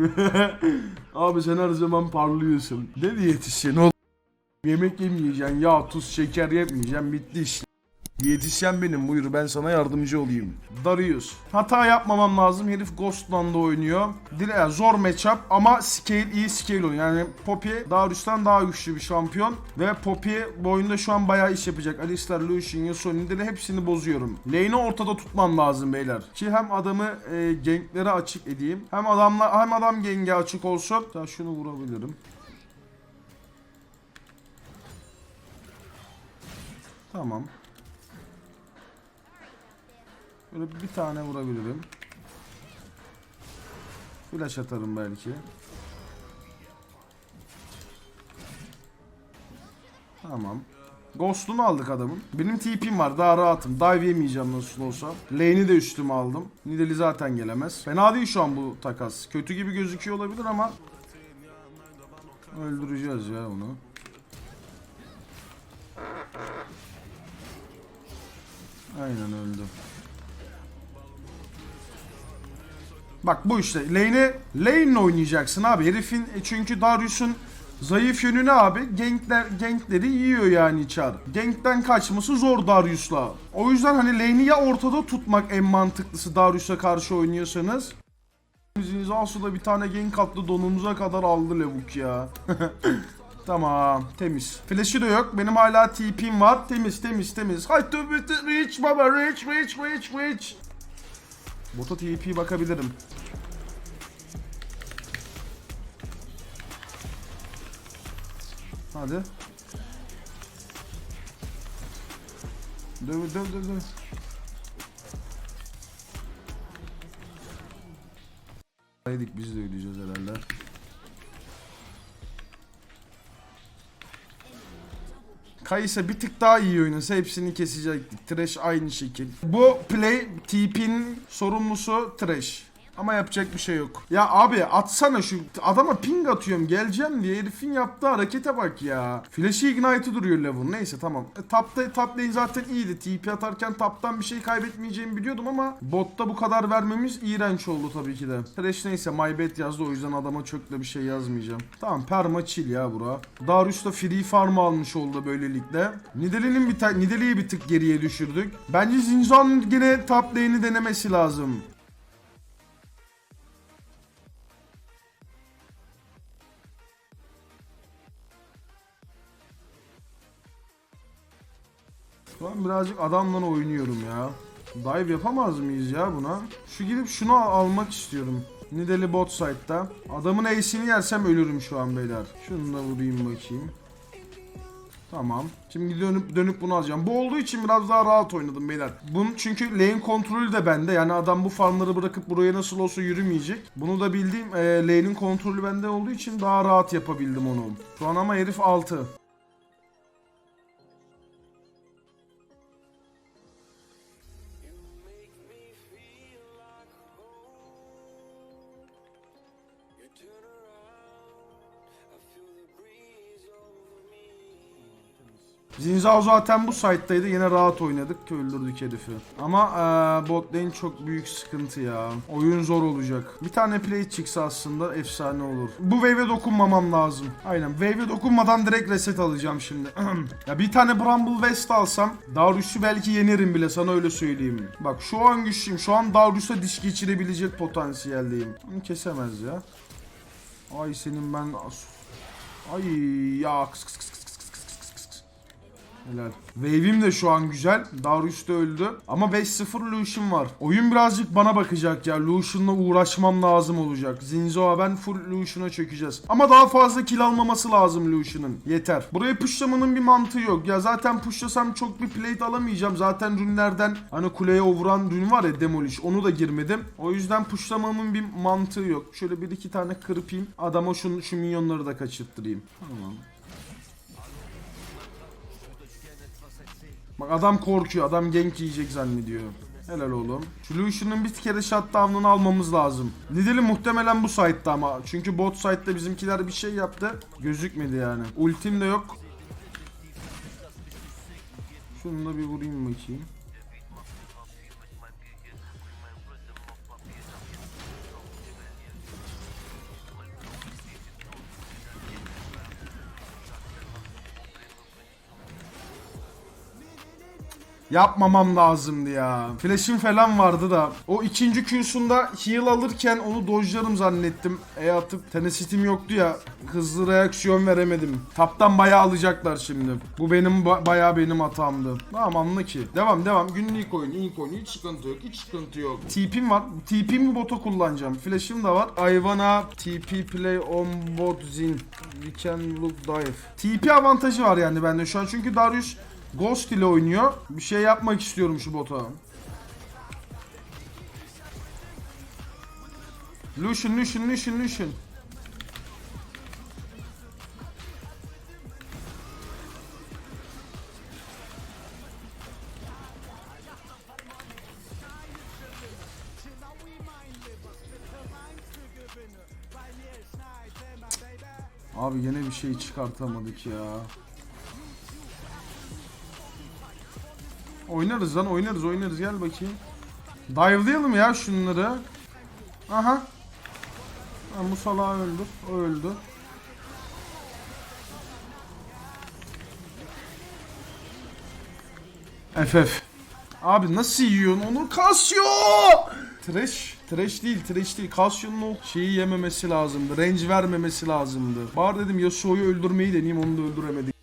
Abi sen her zaman parlıyorsun. Ne diyetisyen oğlum? Yemek yemeyeceksin, yağ, tuz, şeker yemeyeceksin. Bitti iş. Diyetisyen benim buyur ben sana yardımcı olayım. Darius. Hata yapmamam lazım. Herif Ghostland'da oynuyor. Dile yani zor matchup ama scale iyi scale oynuyor. Yani Poppy Darius'tan daha güçlü bir şampiyon. Ve Poppy bu oyunda şu an bayağı iş yapacak. Alistar, Lucian, Yasuo, Nidalee hepsini bozuyorum. Lane'i ortada tutmam lazım beyler. Ki hem adamı e, ganklere açık edeyim. Hem adamla hem adam genge açık olsun. Ya şunu vurabilirim. Tamam. Böyle bir tane vurabilirim. Flash atarım belki. Tamam. Ghost'unu aldık adamın. Benim TP'm var daha rahatım. Dive yemeyeceğim nasıl olsa. Lane'i de üstüme aldım. Nidalee zaten gelemez. Fena değil şu an bu takas. Kötü gibi gözüküyor olabilir ama öldüreceğiz ya onu. Aynen öldü. Bak bu işte lane'e lane'le oynayacaksın abi. Herifin e, çünkü Darius'un zayıf yönü ne abi? Gankler, gankleri yiyor yani Char. Gankten kaçması zor Darius'la. O yüzden hani lane'i ya ortada tutmak en mantıklısı Darius'a karşı oynuyorsanız. Zinzasu'da bir tane gank attı donumuza kadar aldı Levuk ya. Tamam temiz. Flash'ı da yok. Benim hala TP'm var. Temiz temiz temiz. Haydi reach baba reach reach reach reach. Bota TP bakabilirim. Hadi. Döv döv döv döv. Yedik biz de ödeyeceğiz herhalde. Kayısa bir tık daha iyi oynasa hepsini kesecektik. Trash aynı şekil. Bu play TP'nin sorumlusu Trash. Ama yapacak bir şey yok. Ya abi atsana şu adama ping atıyorum geleceğim diye herifin yaptığı harekete bak ya. Flash'i ignite'ı duruyor Levin. Neyse tamam. E, tapta, top zaten iyiydi. TP atarken taptan bir şey kaybetmeyeceğimi biliyordum ama botta bu kadar vermemiz iğrenç oldu tabii ki de. Trash neyse my bad yazdı o yüzden adama da bir şey yazmayacağım. Tamam perma chill ya bura. Darius da free farm almış oldu böylelikle. Nidalee'nin bir Nidalee'yi bir tık geriye düşürdük. Bence Zinza'nın gene top lane'i denemesi lazım. An birazcık adamla oynuyorum ya. Dive yapamaz mıyız ya buna? Şu gidip şunu al- almak istiyorum. Nidalee bot side'da. Adamın ace'ini yersem ölürüm şu an beyler. Şunu da vurayım bakayım. Tamam. Şimdi dönüp dönüp bunu alacağım. Bu olduğu için biraz daha rahat oynadım beyler. Bunun çünkü lane kontrolü de bende. Yani adam bu farmları bırakıp buraya nasıl olsa yürümeyecek. Bunu da bildiğim e, lane'in kontrolü bende olduğu için daha rahat yapabildim onu. Şu an ama herif 6. Zinzao zaten bu site'daydı. Yine rahat oynadık ki öldürdük herifi. Ama ee, bot lane çok büyük sıkıntı ya. Oyun zor olacak. Bir tane play çıksa aslında efsane olur. Bu wave'e dokunmamam lazım. Aynen. Wave'e dokunmadan direkt reset alacağım şimdi. ya bir tane Bramble West alsam Darius'u belki yenerim bile sana öyle söyleyeyim. Bak şu an güçlüyüm. Şu an Darius'a diş geçirebilecek potansiyeldeyim. Bunu kesemez ya. Ay senin ben... Ay ya kıs kıs kıs. Helal. Wave'im de şu an güzel. Darius da öldü. Ama 5-0 Lucian var. Oyun birazcık bana bakacak ya. Lucian'la uğraşmam lazım olacak. Zinzo'a ben full Lucian'a çökeceğiz. Ama daha fazla kill almaması lazım Lucian'ın. Yeter. Buraya pushlamanın bir mantığı yok. Ya zaten pushlasam çok bir plate alamayacağım. Zaten rünlerden hani kuleye vuran rün var ya Demolish. Onu da girmedim. O yüzden pushlamamın bir mantığı yok. Şöyle bir iki tane kırpayım. Adama şu, şu minyonları da kaçırttırayım. Tamam. Bak adam korkuyor. Adam gank yiyecek zannediyor. Helal oğlum. Şu Lucian'ın bir kere shutdown'ını almamız lazım. Nidalee muhtemelen bu site'da ama. Çünkü bot site'da bizimkiler bir şey yaptı. Gözükmedi yani. Ultim de yok. Şunu da bir vurayım bakayım. Yapmamam lazımdı ya. Flash'im falan vardı da. O ikinci Q'sunda heal alırken onu dojlarım zannettim. E atıp tenesitim yoktu ya. Hızlı reaksiyon veremedim. Taptan bayağı alacaklar şimdi. Bu benim ba- bayağı benim hatamdı. Tamam anla ki. Devam devam. Günlük oyun, ilk oyun. Hiç sıkıntı yok. Hiç sıkıntı yok. TP'm var. TP'mi bota kullanacağım. Flash'im de var. I wanna TP play on bot zin. We can look dive. TP avantajı var yani bende şu an. Çünkü Darius Ghost ile oynuyor. Bir şey yapmak istiyorum şu bota. Lucian, Lucian, Lucian, Lucian. Abi yine bir şey çıkartamadık ya. Oynarız lan oynarız oynarız gel bakayım. Dive'layalım ya şunları. Aha. Ha, bu salağı öldü. O öldü. FF. Abi nasıl yiyorsun onu? Kasıyor! Trash. Trash değil, trash değil. Casio'nun o şeyi yememesi lazımdı. Range vermemesi lazımdı. Bari dedim Yasuo'yu öldürmeyi deneyeyim onu da öldüremedik.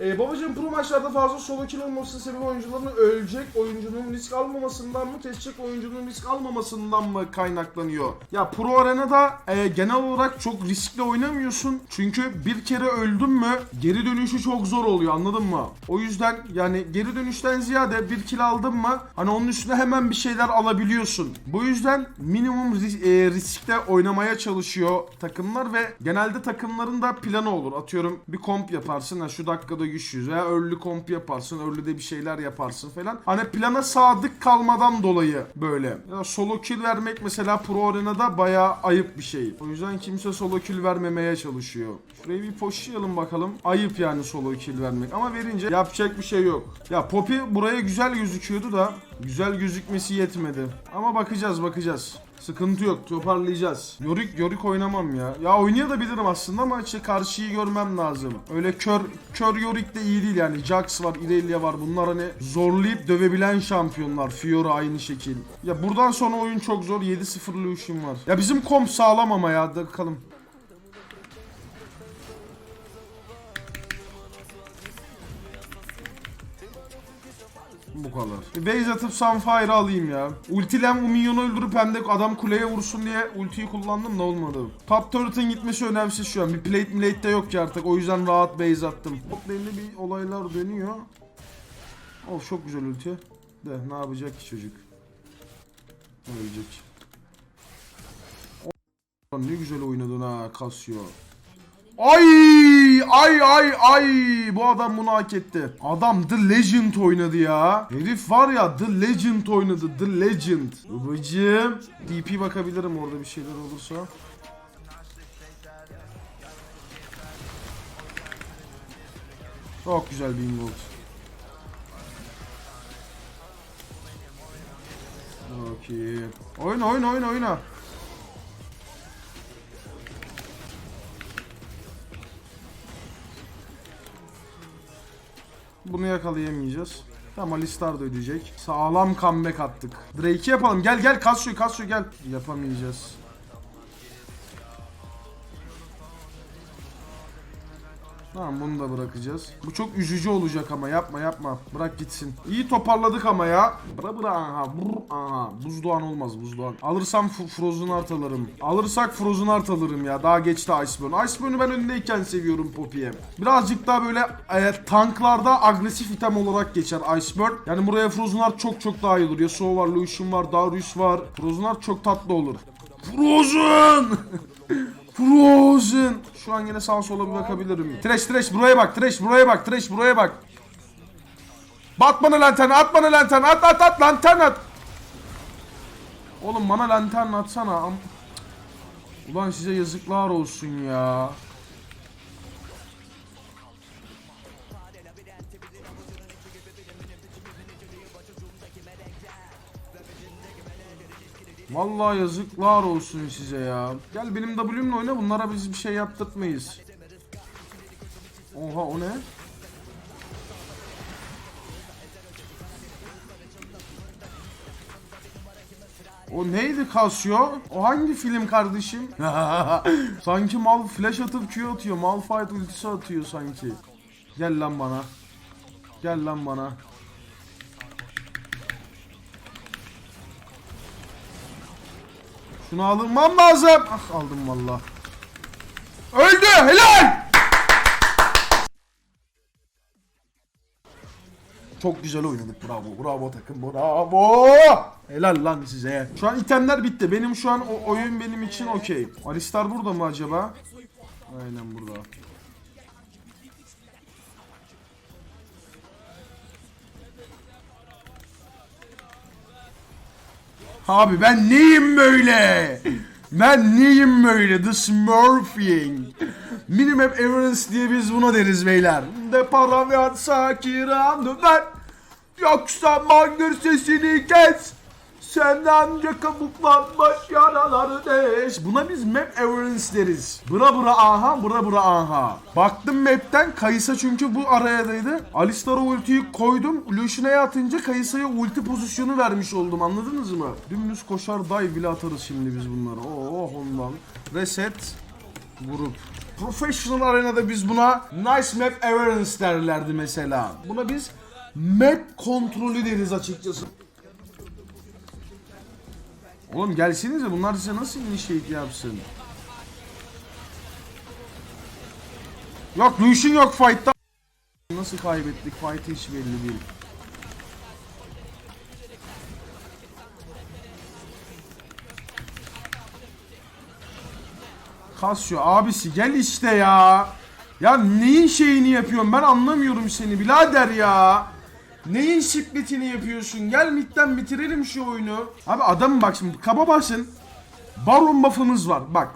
Ee, babacığım pro maçlarda fazla solo kill olmasının sebebi oyuncuların ölecek oyuncunun risk almamasından mı kesecek oyuncunun risk almamasından mı kaynaklanıyor? Ya pro arenada e, genel olarak çok riskli oynamıyorsun. Çünkü bir kere öldün mü geri dönüşü çok zor oluyor anladın mı? O yüzden yani geri dönüşten ziyade bir kill aldın mı hani onun üstüne hemen bir şeyler alabiliyorsun. Bu yüzden minimum ris- e, riskte oynamaya çalışıyor takımlar ve genelde takımların da planı olur. Atıyorum bir komp yaparsın ha şu dakikada güçlüyüz veya early komp yaparsın early'de bir şeyler yaparsın falan. Hani plana sadık kalmadan dolayı böyle. Ya solo kill vermek mesela pro arenada bayağı ayıp bir şey. O yüzden kimse solo kill vermemeye çalışıyor. Şurayı bir poşlayalım bakalım. Ayıp yani solo kill vermek ama verince yapacak bir şey yok. Ya Poppy buraya güzel gözüküyordu da güzel gözükmesi yetmedi. Ama bakacağız bakacağız. Sıkıntı yok toparlayacağız. Yorik yorik oynamam ya. Ya oynayabilirim aslında ama işte karşıyı görmem lazım. Öyle kör kör yorik de iyi değil yani. Jax var, Irelia var. Bunlar hani zorlayıp dövebilen şampiyonlar. Fiora aynı şekil. Ya buradan sonra oyun çok zor. 7-0 Lucian var. Ya bizim komp sağlam ama ya. Bakalım. Bu kadar. Bir Base atıp Sunfire alayım ya. Ultilem bu minyonu öldürüp hem de adam kuleye vursun diye ultiyi kullandım da olmadı. Top turret'ın gitmesi önemsiz şu an. Bir plate milate de yok ki artık. O yüzden rahat base attım. Bot lane'de bir olaylar dönüyor. Of çok güzel ulti. De ne yapacak ki çocuk? Ölecek. O- Ne güzel oynadın ha Casio. Ay ay ay ay bu adam bunu hak etti. Adam The Legend oynadı ya. Herif var ya The Legend oynadı The Legend. Babacım. DP bakabilirim orada bir şeyler olursa. Çok güzel bir involt. Çok iyi. Oyna oyna oyna oyna. Bunu yakalayamayacağız. Tamam Alistar da ödeyecek. Sağlam comeback attık. Drake'i yapalım. Gel gel Casio Casio gel. Yapamayacağız. Tamam bunu da bırakacağız. Bu çok üzücü olacak ama yapma yapma. Bırak gitsin. İyi toparladık ama ya. Bıra bıra aha. Brr, aha. Buzdoğan olmaz buzdoğan. Alırsam Frozen Art alırım. Alırsak Frozen Art alırım ya. Daha geçti Iceburn. Iceburne'u ben önündeyken seviyorum Poppy'ye. Birazcık daha böyle e, tanklarda agresif item olarak geçer Iceburn. Yani buraya Frozen Art çok çok daha iyi olur. Yasuo var, Lucian var, Darius var. Frozen Art çok tatlı olur. Frozen! Frozen. Şu an yine sağ sola bir bakabilirim. Trash trash buraya bak. Trash buraya bak. Trash buraya bak. Bat bana lantern. At bana lantern. At at at lantern at. Oğlum bana lantern atsana. Ulan size yazıklar olsun ya. Vallahi yazıklar olsun size ya. Gel benim W'mle oyna bunlara biz bir şey yaptırtmayız. Oha o ne? O neydi Casio? O hangi film kardeşim? sanki mal flash atıp Q atıyor. Malphite ultisi atıyor sanki. Gel lan bana. Gel lan bana. Şunu alınmam lazım. Ah aldım valla. Öldü helal. Çok güzel oynadık. Bravo. Bravo takım. Bravo. Helal lan size. Şu an itemler bitti. Benim şu an o oyun benim için okey. Alistar burada mı acaba? Aynen burada. Abi ben neyim böyle? Ben neyim böyle? The Smurfing. Minimap Everence diye biz buna deriz beyler. De para yatsa kiram döner. Yoksa mangır sesini kes. Sen ancak kabuklanmış yaraları deş. Buna biz map Everence deriz. Bura bura aha, bura bura aha. Baktım map'ten Kayısa çünkü bu arayadaydı. Alistar'a ultiyi koydum. Lucian'a atınca Kayısa'ya ulti pozisyonu vermiş oldum anladınız mı? Dümdüz koşar dive bile atarız şimdi biz bunları. Oh ondan. Reset. Vurup. Professional arenada biz buna nice map awareness derlerdi mesela. Buna biz map kontrolü deriz açıkçası. Oğlum gelsenize bunlar size nasıl initiate yapsın? Yok Lucian yok fight'ta. Nasıl kaybettik? Fight'ı hiç belli değil. Casio abisi gel işte ya. Ya neyin şeyini yapıyorsun ben anlamıyorum seni birader ya. Neyin şiklitini yapıyorsun? Gel midden bitirelim şu oyunu. Abi adam bak şimdi kaba basın. Baron buff'ımız var bak.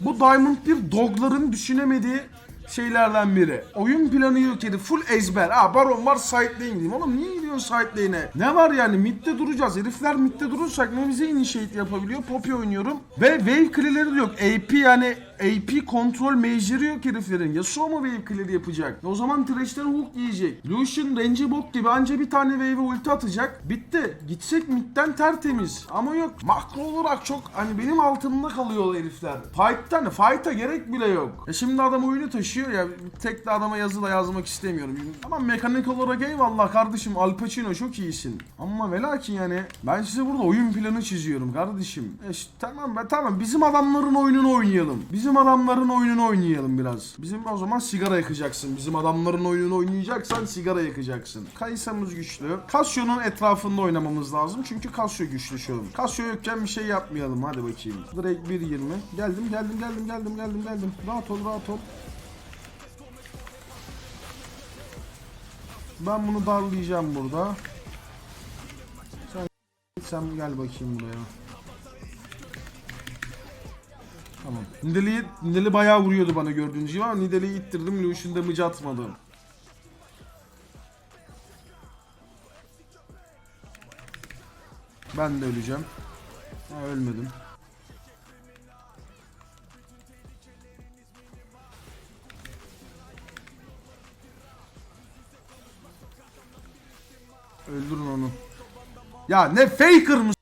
Bu Diamond bir dogların düşünemediği şeylerden biri. Oyun planı yok yedi. Full ezber. Ha baron var side lane. Oğlum niye gidiyorsun side lane'e? Ne var yani? Mid'de duracağız. Herifler mid'de durursak ne bize initiate yapabiliyor? Poppy oynuyorum. Ve wave clear'leri de yok. AP yani AP kontrol major'ı yok heriflerin. Yasuo mu wave clear yapacak? O zaman Thresh'ten hook yiyecek. Lucian range'i bok gibi anca bir tane wave'e ulti atacak. Bitti. Gitsek midden tertemiz. Ama yok. Makro olarak çok hani benim altımda kalıyor herifler. Fight'tan fight'a gerek bile yok. E şimdi adam oyunu taşıyor ya. Tek de adama yazı da yazmak istemiyorum. Ama mekanik olarak eyvallah kardeşim. Al Pacino çok iyisin. Ama ve lakin yani ben size burada oyun planı çiziyorum kardeşim. E tamam ben tamam bizim adamların oyununu oynayalım. Bizim adamların oyununu oynayalım biraz. Bizim o zaman sigara yakacaksın. Bizim adamların oyununu oynayacaksan sigara yakacaksın. Kaysamız güçlü. Casio'nun etrafında oynamamız lazım. Çünkü Casio güçlü şu an. Casio yokken bir şey yapmayalım. Hadi bakayım. Direkt 1.20. Geldim geldim geldim geldim geldim geldim. Rahat ol rahat ol. Ben bunu darlayacağım burada. Sen sen gel bakayım buraya. Tamam. Nidalee'yi Nidalee bayağı vuruyordu bana gördüğünüz gibi ama Nidalee'yi ittirdim. Lucian damage atmadı. Ben de öleceğim. Ha, ölmedim. Öldürün onu. Ya ne faker mı?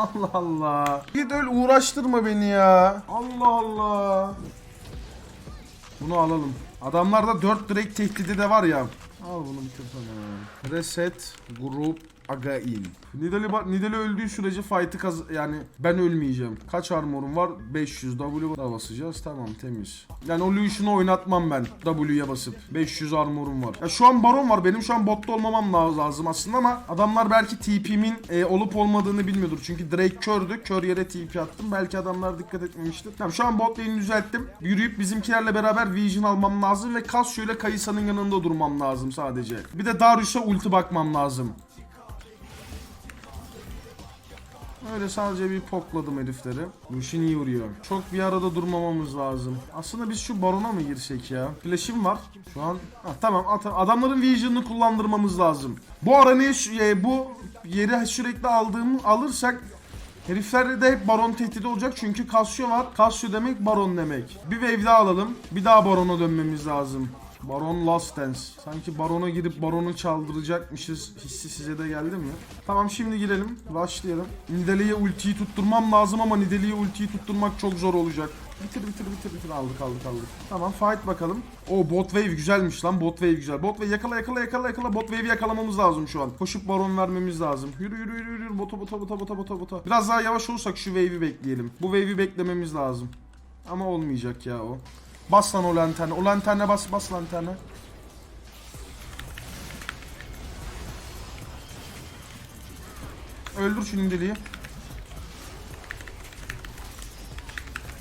Allah Allah. Git öyle uğraştırma beni ya. Allah Allah. Bunu alalım. Adamlarda 4 direkt tehdidi de var ya. Al bunu bitirsene. Reset grup again. Nidali, ba- Nidali öldüğü sürece fight'ı kaz yani ben ölmeyeceğim. Kaç armorum var? 500 W da basacağız. Tamam temiz. Yani o Lucian'ı oynatmam ben W'ye basıp. 500 armorum var. Ya şu an baron var. Benim şu an botta olmamam la- lazım aslında ama adamlar belki TP'min e, olup olmadığını bilmiyordur. Çünkü Drake kördü. Kör yere TP attım. Belki adamlar dikkat etmemiştir. Tamam şu an bot lane'i düzelttim. Yürüyüp bizimkilerle beraber Vision almam lazım ve Cassio ile Kayısa'nın yanında durmam lazım sadece. Bir de Darius'a ulti bakmam lazım. Öyle sadece bir pokladım herifleri. Lucian iyi vuruyor. Çok bir arada durmamamız lazım. Aslında biz şu barona mı girsek ya? Flash'im var. Şu an ha, tamam adamların vision'ını kullandırmamız lazım. Bu aranayı e, bu yeri sürekli aldığımı alırsak Heriflerde de hep baron tehdidi olacak çünkü Casio var. Casio demek baron demek. Bir wave daha alalım. Bir daha barona dönmemiz lazım. Baron Last Dance. Sanki Baron'a girip Baron'u çaldıracakmışız hissi size de geldi mi? Tamam şimdi girelim. Başlayalım. Nidalee'ye ultiyi tutturmam lazım ama Nidalee'ye ultiyi tutturmak çok zor olacak. Bitir bitir bitir bitir aldık aldık aldık. Tamam fight bakalım. O bot wave güzelmiş lan bot wave güzel. Bot wave yakala yakala yakala yakala bot wave'i yakalamamız lazım şu an. Koşup baron vermemiz lazım. Yürü yürü yürü yürü bota bota bota bota bota bota. Biraz daha yavaş olursak şu wave'i bekleyelim. Bu wave'i beklememiz lazım. Ama olmayacak ya o. Bas lan o lanterne. O lanterne bas bas lanterne. Öldür şu nideliği.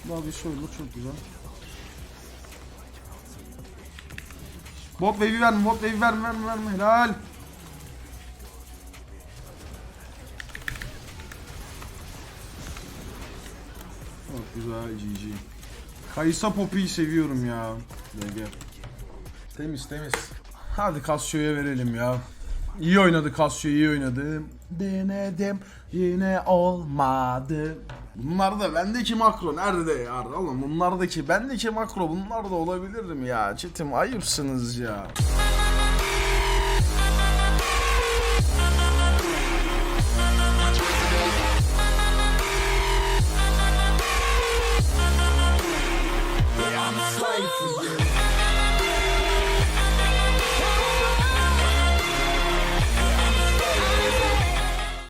Daha bir şey öldür çok güzel. Bot wave'i verme, bot wave'i verme, verme, verme. Helal. Çok güzel GG. Kayısa Poppy'yi seviyorum ya. GG. Temiz temiz. Hadi Casio'ya verelim ya. İyi oynadı Casio iyi oynadı. Denedim yine olmadı. Bunlar da bendeki makro nerede ya? Oğlum bunlardaki bendeki makro bunlar da olabilir mi ya? Çetim ayıpsınız ya.